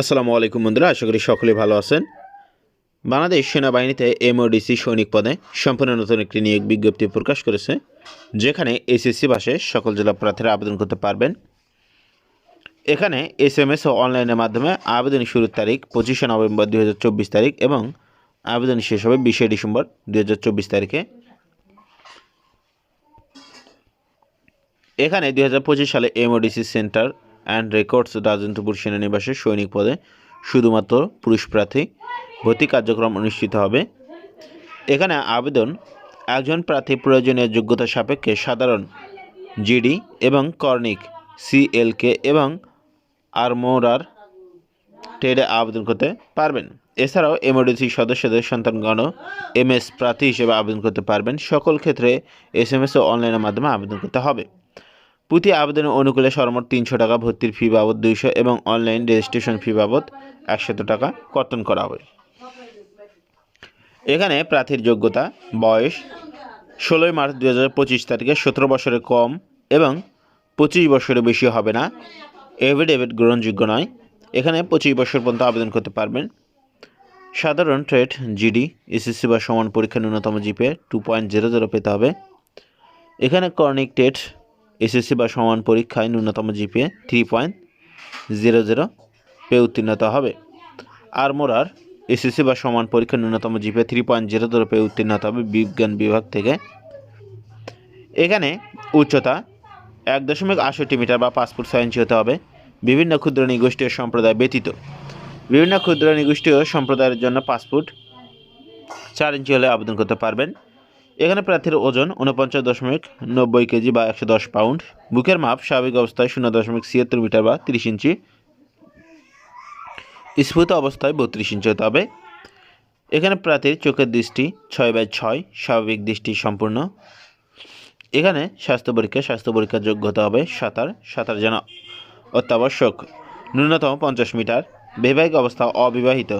আসসালামু আলাইকুম বন্ধুরা, আশা করি সকলে ভালো আছেন। বাংলাদেশ সেনাবাহিনীতে এমওডিসি সৈনিক পদে সম্পূর্ণ নতুন একটি নিয়োগ বিজ্ঞপ্তি প্রকাশ করেছে, যেখানে এসএসসি বাসে সকল জেলা প্রার্থীরা আবেদন করতে পারবেন। এখানে এস এম এস ও অনলাইনের মাধ্যমে আবেদন শুরুর তারিখ পঁচিশে নভেম্বর দুই হাজার চব্বিশ তারিখ এবং আবেদন শেষ হবে বিশে ডিসেম্বর দু হাজার চব্বিশ তারিখে। এখানে দু হাজার পঁচিশ সালে MODC centre and records Rajendrapur সেনানিবাসে সৈনিক পদে শুধুমাত্র পুরুষ প্রার্থী ভর্তি কার্যক্রম অনুষ্ঠিত হবে এখানে আবেদন একজন প্রার্থী প্রয়োজনীয় যোগ্যতা সাপেক্ষে সাধারণ জিডি এবং কর্নিক সিএলকে এবং আরমোরার ট্রেডে আবেদন করতে পারবেন এছাড়াও এমওডিসি সদস্যদের সন্তানগণ এমএস প্রার্থী হিসেবে আবেদন করতে পারবেন সকল ক্ষেত্রে এস এম এস ও অনলাইনের মাধ্যমে আবেদন করতে হবে প্রতি আবেদনের অনুকূলে সর্বমোট তিনশো টাকা ভর্তির ফি বাবদ দুইশো এবং অনলাইন রেজিস্ট্রেশন ফি বাবদ একশত টাকা কর্তন করা হবে। এখানে প্রার্থীর যোগ্যতা, বয়স, ষোলোই মার্চ দু হাজার পঁচিশ তারিখে সতেরো বছরের কম এবং পঁচিশ বছরের বেশি হবে না। এভিডেভিট গ্রহণযোগ্য নয়। এখানে পঁচিশ বছর পর্যন্ত আবেদন করতে পারবেন। সাধারণ ট্রেড, জিডি, এসএসসি বা সমান পরীক্ষা ন্যূনতম GPA two point zero zero পেতে হবে। এখানে কর্নিক টেট এসএসসি বা সমান পরীক্ষায় ন্যূনতম GPA three point zero zero পেয়ে উত্তীর্ণ হতে হবে। আর মোরার এসএসসি বা সমান পরীক্ষা ন্যূনতম GPA three point zero zero পেয়ে উত্তীর্ণ হতে হবে বিজ্ঞান বিভাগ থেকে। এখানে উচ্চতা এক দশমিক আটষট্টি মিটার বা পাঁচ ফুট ছয় ইঞ্চি হতে হবে। বিভিন্ন ক্ষুদ্র নিগোষ্ঠী সম্প্রদায় ব্যতীত। বিভিন্ন ক্ষুদ্র নিগোষ্ঠী ও সম্প্রদায়ের জন্য পাঁচ ফুট চার ইঞ্চি হলে আবেদন করতে পারবেন। এখানে প্রার্থীর ওজন উনপঞ্চাশ দশমিক নব্বই কেজি বা একশো দশ পাউন্ড। বুকের মাপ স্বাভাবিক অবস্থায় শূন্য দশমিক ছিয়াত্তর মিটার বা তিরিশ ইঞ্চি। স্ফুত অবস্থায় বত্রিশ ইঞ্চি হতে হবে। এখানে প্রার্থীর চোখের দৃষ্টি ছয় বাই ছয়, স্বাভাবিক দৃষ্টি সম্পূর্ণ। এখানে স্বাস্থ্য পরীক্ষা, স্বাস্থ্য পরীক্ষার যোগ্য হতে হবে সাঁতার। সাঁতার যেন অত্যাবশ্যক। ন্যূনতম পঞ্চাশ মিটার। বৈবাহিক অবস্থা অবিবাহিত।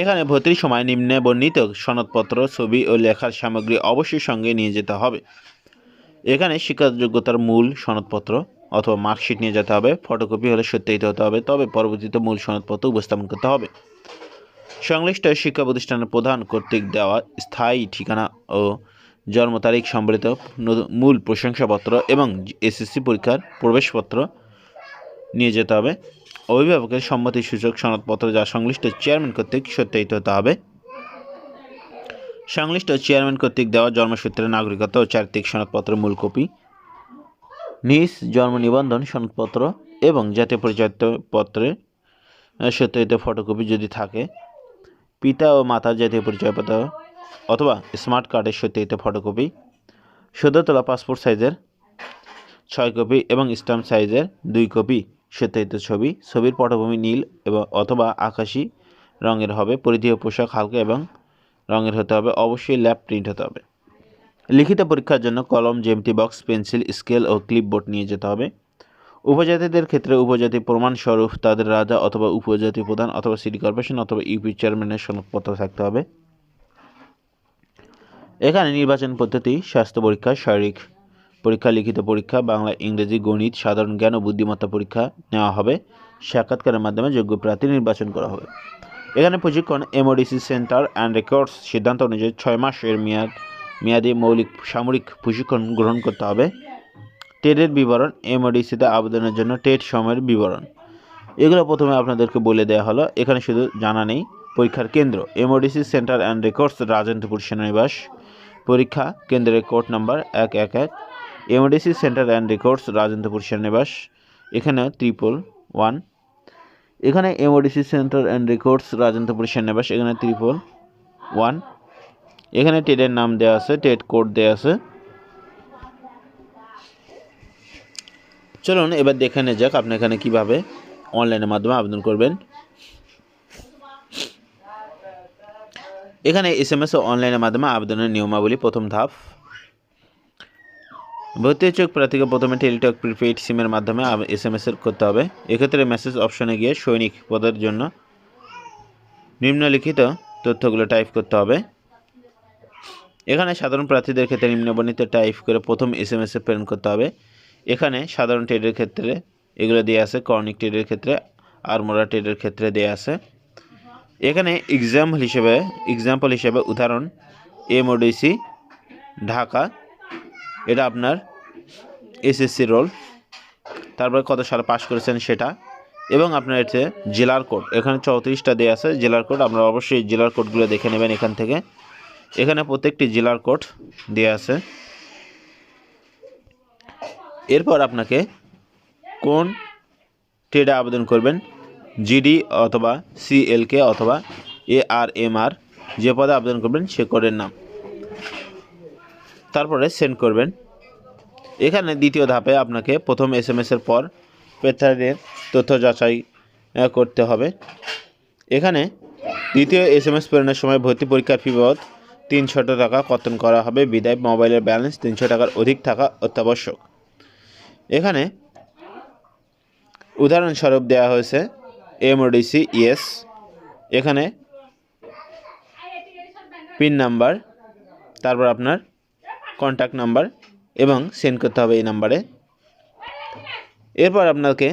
এখানে ভর্তির সময় নিম্নে বর্ণিত সনদপত্র, ছবি ও লেখার সামগ্রী অবশ্যই সঙ্গে নিয়ে যেতে হবে। এখানে যোগ্যতার মূল সনদপত্র অথবা মার্কশিট নিয়ে যেতে হবে। ফটোকপি হলে সত্যায়িত হতে হবে। তবে পরবর্তীতে মূল সনদপত্র উপস্থাপন করতে হবে। সংশ্লিষ্ট শিক্ষা প্রতিষ্ঠানের প্রধান কর্তৃক দেওয়া স্থায়ী ঠিকানা ও জন্ম তারিখ সম্বলিত মূল প্রশংসাপত্র এবং এসএসসি পরীক্ষার প্রবেশপত্র নিয়ে যেতে হবে। অভিভাবকের সম্মতি সূচক সনদপত্র যা সংশ্লিষ্ট চেয়ারম্যান কর্তৃক সত্যায়িত হতে হবে। সংশ্লিষ্ট চেয়ারম্যান কর্তৃক দেওয়া জন্মসূত্রে নাগরিকত্ব ও চারিত্রিক সনদপত্রের মূল কপি। নিজ জন্ম নিবন্ধন সনদপত্র এবং জাতীয় পরিচয়পত্রের সত্যায়িত ফটোকপি যদি থাকে, পিতা ও মাতার জাতীয় পরিচয়পত্র অথবা স্মার্ট কার্ডের সত্যায়িত ফটোকপি সদ্য তোলা পাসপোর্ট সাইজের ছয় কপি এবং স্ট্যাম্প সাইজের দুই কপি সত্যায়িত ছবি, ছবির পটভূমি নীল এবং অথবা আকাশি রঙের হবে, পরিধেয় পোশাক হালকা এবং রঙের হতে হবে, অবশ্যই ল্যাব প্রিন্ট হতে হবে। লিখিত পরীক্ষার জন্য কলম জেমটি বক্স পেন্সিল স্কেল ও ক্লিপবোর্ড নিয়ে যেতে হবে। উপজাতিদের ক্ষেত্রে উপজাতি প্রমাণস্বরূপ তাদের রাজা অথবা উপজাতি প্রধান অথবা সিটি কর্পোরেশন অথবা ইউপি চেয়ারম্যানের সনদপত্র থাকতে হবে। এখানে নির্বাচন পদ্ধতি, স্বাস্থ্য পরীক্ষা, শারীরিক পরীক্ষা, লিখিত পরীক্ষা, বাংলা, ইংরেজি, গণিত, সাধারণ জ্ঞান ও বুদ্ধিমত্তা পরীক্ষা নেওয়া হবে। সাক্ষাৎকারের মাধ্যমে যোগ্য প্রার্থী নির্বাচন করা হবে। এখানে প্রশিক্ষণ এমওডিসি সেন্টার অ্যান্ড রেকর্ডস সিদ্ধান্ত অনুযায়ী ছয় মাসের মেয়াদ, মেয়াদী মৌলিক সামরিক প্রশিক্ষণ গ্রহণ করতে হবে। টেটের বিবরণ এমওডিসিতে আবেদনের জন্য টেট সময়ের বিবরণ। এগুলো প্রথমে আপনাদেরকে বলে দেওয়া হলো। এখানে শুধু জানা নেই পরীক্ষার কেন্দ্র। MODC centre and records Rajendrapur সেনানিবাস। পরীক্ষা, কেন্দ্রের কোড নাম্বার এক এক এক। MODC centre and records Rajendrapur সেনানিবাস এখানে ত্রিপল ওয়ান এখানে MODC centre and records Rajendrapur সেনানিবাস এখানে ত্রিপল ওয়ান এখানে টেটের নাম দেওয়া আছে টেট কোড দেওয়া আছে। চলুন, এবার দেখে নেওয়া যাক আপনি এখানে কীভাবে অনলাইনের মাধ্যমে আবেদন করবেন। এখানে এস এম এস অনলাইনের মাধ্যমে আবেদনের নিয়মাবলী প্রথম ধাপ। ভর্তি ইচ্ছুক প্রার্থীকে প্রথমে টেলিটক প্রিপেইড সিমের মাধ্যমে এস এম এস করতে হবে। এক্ষেত্রে মেসেজ অপশনে গিয়ে সৈনিক পদের জন্য নিম্নলিখিত তথ্যগুলো টাইপ করতে হবে। এখানে সাধারণ প্রার্থীদের ক্ষেত্রে নিম্নবর্ণিত টাইপ করে প্রথম এস এম এস প্রেরণ করতে হবে। এখানে সাধারণ ট্রেডের ক্ষেত্রে এগুলো দেওয়া আছে, কর্নিক ট্রেডের ক্ষেত্রে আরমোরা ট্রেডের ক্ষেত্রে দেওয়া আছে। এখানে এক্সাম্পল হিসেবে এক্সাম্পল হিসেবে উদাহরণ এমওডিসি ঢাকা এটা আপনার এসএসসি রোল তারপরে কত সালে পাস করেছেন সেটা? এবং আপনার এতে জেলার কোড এখানে চৌত্রিশটা দেওয়া আছে, জেলার কোড আপনারা অবশ্যই জেলার কোডগুলো দেখে নেবেন এখান থেকে। এখানে প্রত্যেকটি জেলার কোড দেওয়া আছে। এরপর আপনাকে কোন ট্রেডে আবেদন করবেন? জিডি অথবা সিএলকে অথবা এ আর এম আর যে পদে আবেদন করবেন সে কোডের নাম। তারপরে সেন্ড করবেন। এখানে দ্বিতীয় ধাপে আপনাকে প্রথম এস এম এসের পর প্রেতারের তথ্য যাচাই করতে হবে। এখানে দ্বিতীয় এস এম এস প্রেরণের সময় ভর্তি পরীক্ষার ফি বাবদ তিনশো টাকা কর্তন করা হবে। বিদায়, মোবাইলের ব্যালেন্স তিনশো টাকার অধিক থাকা অত্যাবশ্যক। এখানে উদাহরণস্বরূপ দেওয়া হয়েছে এমওডিসি ইএস এখানে পিন নাম্বার তারপর আপনার কন্ট্যাক্ট নাম্বার এবং সেন্ড করতে হবে এই নাম্বারে এরপর আপনাকে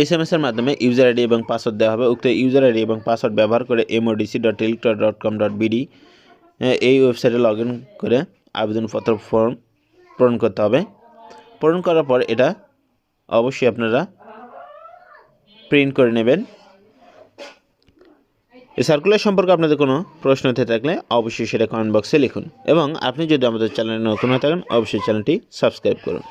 এস এম এসের মাধ্যমে ইউজার আইডি এবং পাসওয়ার্ড দেওয়া হবে। উক্ত ইউজার আইডি এবং পাসওয়ার্ড ব্যবহার করে MODC dot Teletalk dot com dot BD এই ওয়েবসাইটে লগ ইন করে আবেদনপত্র ফর্ম পূরণ করতে হবে। পূরণ করার পর এটা অবশ্যই আপনারা প্রিন্ট করে নেবেন। এই সার্কুলার সম্পর্কে আপনাদের কোনো প্রশ্ন হতে থাকলে অবশ্যই সেটা কমেন্ট বক্সে লিখুন। এবং আপনি যদি আমাদের চ্যানেলে নতুন হয়ে থাকেন, অবশ্যই চ্যানেলটি সাবস্ক্রাইব করুন।